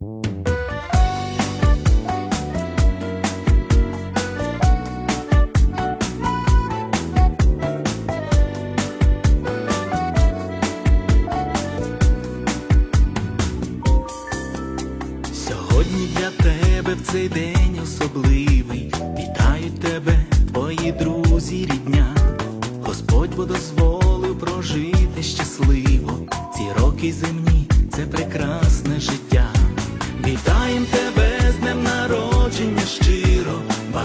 Сьогодні для тебе в цей день особливий. Вітають тебе, твої друзі, рідня. Господь бо дозволив прожити щасливо. Ці роки земні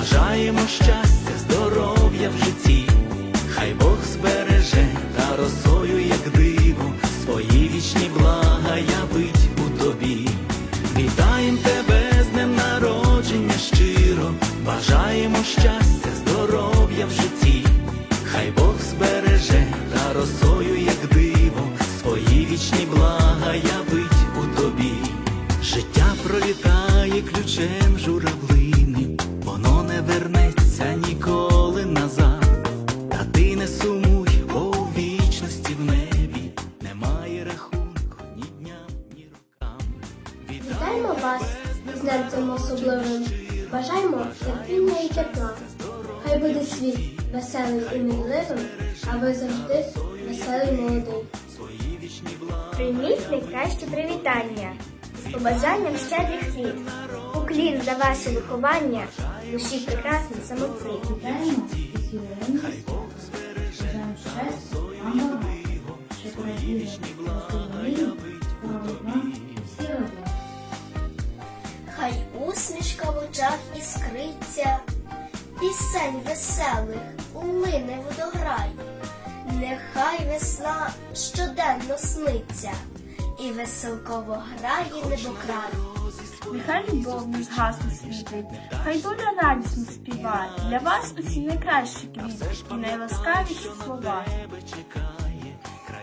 Бажаємо щастя, здоров'я в житті. Хай Бог збереже та росою, як диво, свої вічні блага явить у тобі. Вітаєм тебе з днем народження щиро, бажаємо щастя, здоров'я в житті. Хай Бог збереже та росою, як диво, свої вічні блага явить у тобі. Життя пролітає ключем журавлини, воно вернеться ніколи назад. Та ти не сумуй, бо у вічності в небі немає рахунку ні дням, ні рокам. Вітаємо вас з днем цим особливим. Бажаємо терпіння і тепла. Хай буде світ веселим і мінливим, а ви завжди веселий молодий. Прийміть найкраще привітання з побажанням щедрих літ. Уклін за ваше виховання, душі прекрасний самоцвіт. Вітаємо із ювілейним святом. Бажаємо щастя, вам багато, щоб раділи розуміння, здоров'я вам і всі родини. Хай усмішка в очах іскриться, пісень веселих улине водограй. Нехай весна щоденно сниться, і веселково грає небокрай. Нехай любов не згасне світить, хай доля радісно співає. Для вас усі найкращі квіти і найласкавіші слова.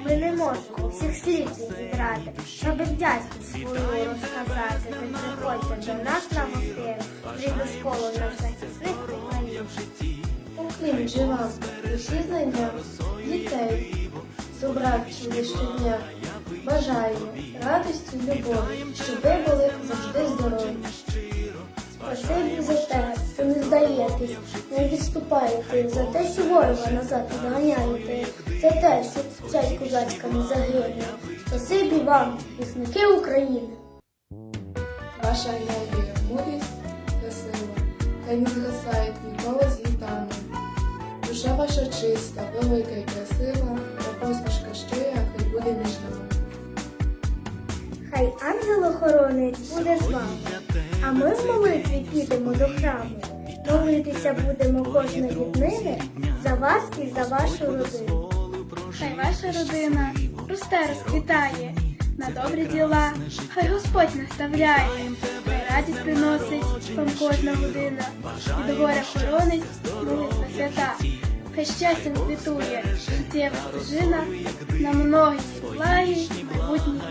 Ми не можемо всіх слів зібрати, щоб вдячність свою розказати. Ви приходьте до нас на гостину, рідну школу наш захисник України. Уклін же вам, усі знайдемо дітей, зобравши щодня. Бажаємо радості, любові, щоб ви були завжди здорові. Спасибі за те, що не здаєтесь, не відступаєте, за те, що ворога назад відганяєте, за те, що честь козацька не загине. Спасибі вам, вісники України. Ваша енергія, мудрість та сила, хай не згасають ніколи з літами. Душа ваша чиста, велика і красива, ангел-охоронець буде з вами, а ми в молитві підемо до храму. Молитися будемо кожної днини за вас і за вашу родину. Хай ваша родина росте, розквітає, на добрі діла, хай Господь наставляє, хай радість приносить вам кожна година, від горя хоронить молитва свята, хай щастям квітує життєва стежина на многі благі майбутні.